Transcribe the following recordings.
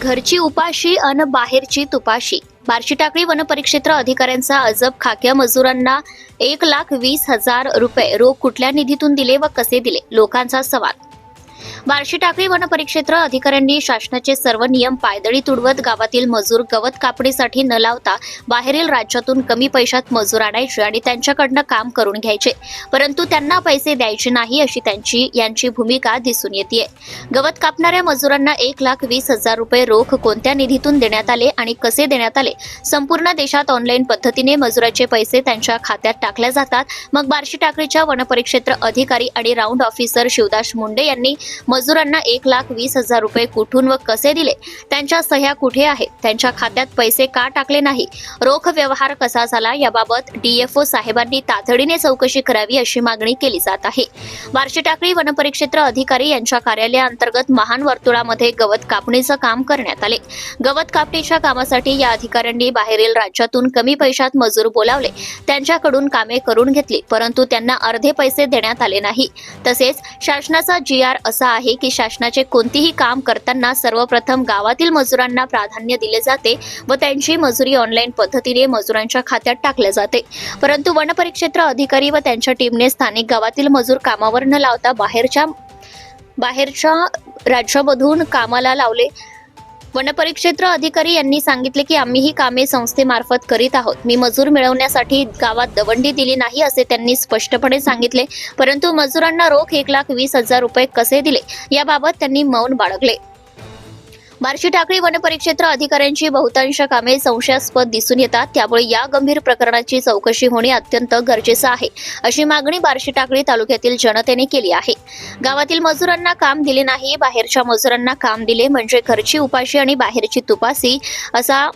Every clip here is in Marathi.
घरची उपाशी अन बाहेरची तुपाशी. बार्शी टाकळी वनपरिक्षेत्र अधिकाऱ्यांचा अजब खाक्या मजुरांना एक लाख वीस हजार रुपये. रोख कुठल्या निधीतून दिले व कसे दिले? लोकांचा सवाल. बार्शी टाकळी वनपरिक्षेत्र अधिकाऱ्यांनी शासनाचे सर्व नियम पायदळी तुडवत गावातील मजूर गवत कापणीसाठी न लावता बाहेरील राज्यातून कमी पैशात मजूर आणायचे आणि त्यांच्याकडनं काम करून घ्यायचे. परंतु त्यांना पैसे द्यायचे नाही अशी त्यांची यांची भूमिका दिसून येते गवत कापणाऱ्या मजुरांना एक लाख वीस हजार रुपये रोख कोणत्या निधीतून देण्यात आले आणि कसे देण्यात आले? संपूर्ण देशात ऑनलाईन पद्धतीने मजुराचे पैसे त्यांच्या खात्यात टाकल्या जातात. मग बार्शी टाकळीच्या वनपरिक्षेत्र अधिकारी आणि राऊंड ऑफिसर शिवदास मुंडे यांनी मजुरांना एक लाख वीस हजार रुपये कुठून व कसे दिले? त्यांच्या सह्या कुठे आहेत? त्यांच्या खात्यात पैसे का टाकले नाही? रोख व्यवहार कसा झाला? याबाबत डीएफओ साहेबांनी तातडीने चौकशी करावी अशी मागणी केली जात आहे. बार्शी टाकळी वनपरिक्षेत्र अधिकारी यांच्या कार्यालयाअंतर्गत महान वर्तुळामध्ये गवत कापणीचं काम करण्यात आले. गवत कापणीच्या कामासाठी या अधिकाऱ्यांनी बाहेरील राज्यातून कमी पैशात मजूर बोलावले. त्यांच्याकडून कामे करून घेतली परंतु त्यांना अर्धे पैसे देण्यात आले नाही. तसेच शासनाचा जी आर असा आहे की शासनाचे कोणतेही काम करताना सर्वप्रथम गावातील मजुरांना प्राधान्य दिले जाते व त्यांची मजुरी ऑनलाईन पद्धतीने मजुरांच्या खात्यात टाकले जाते. परंतु वनपरिक्षेत्र अधिकारी व त्यांच्या टीमने स्थानिक गावातील मजूर कामावर न लावता बाहेरच्या बाहेरच्या राज्यामधून कामाला लावले. वनपरिक्षेत्र अधिकारी यांनी सांगितले की आम्ही ही कामे संस्थेमार्फत करीत आहोत. मी मजूर मिळवण्यासाठी गावात दवंडी दिली नाही असे त्यांनी स्पष्टपणे सांगितले. परंतु मजुरांना रोख एक लाख वीस हजार रुपये कसे दिले? याबाबत त्यांनी मौन बाळगले. बार्शी टाकळी वनपरिक्षेत्र अधिकाऱ्यांची बहुतांश कामे संशयास्पद दिसून येतात. त्यामुळे या गंभीर प्रकरणाची चौकशी होणे अत्यंत गरजेचं आहे. अशी मागणी बार्शी टाकळी तालुक्यातील जनतेने केली आहे. गावातील मजुरांना काम दिले नाही बाहेरच्या मजुरांना काम दिले म्हणजे घरची उपाशी आणि बाहेरची तुपासी असा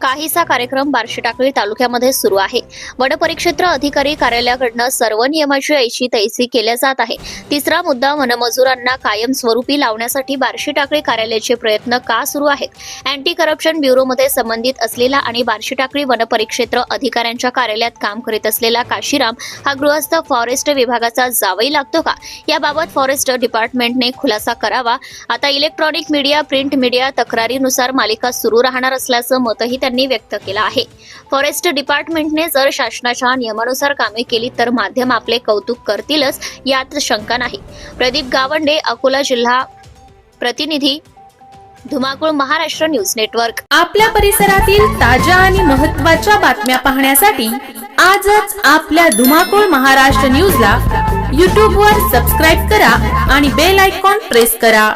काहीसा कार्यक्रम बार्शी टाकळी तालुक्यामध्ये सुरू आहे. वनपरिक्षेत्र अधिकारी कार्यालयाकडनं सर्व नियमाची ऐशी तैसी केल्या जात आहे. तिसरा मुद्दा वनमजुरांना कायमस्वरूपी लावण्यासाठी बार्शी टाकळी कार्यालयाचे प्रयत्न का सुरू आहेत? अँटी करप्शन ब्युरोमध्ये संबंधित असलेला आणि बार्शी टाकळी वनपरिक्षेत्र अधिकाऱ्यांच्या कार्यालयात काम करीत असलेला काशीराम हा गृहस्थ फॉरेस्ट विभागाचा जावई लागतो का? याबाबत फॉरेस्ट डिपार्टमेंटने खुलासा करावा. आता इलेक्ट्रॉनिक मीडिया प्रिंट मीडिया तक्रारीनुसार मालिका सुरू राहणार असल्याचं मतही त्यांनी व्यक्त केला आहे. फॉरेस्ट डिपार्टमेंटने जर शासनाच्या नियमानुसार कामे केली तर माध्यम आपले कौतुक करतीलच यात शंका नाही. प्रदीप गावंडे अकोला जिल्हा प्रतिनिधी धुमाकूळ महाराष्ट्र न्यूज नेटवर्क. आपल्या परिसरातील ताज्या आणि महत्त्वाच्या बातम्या पाहण्यासाठी आजच आपल्या धुमाकूळ महाराष्ट्र न्यूजला यूट्यूबवर सबस्क्राईब करा आणि बेल आयकॉन प्रेस करा.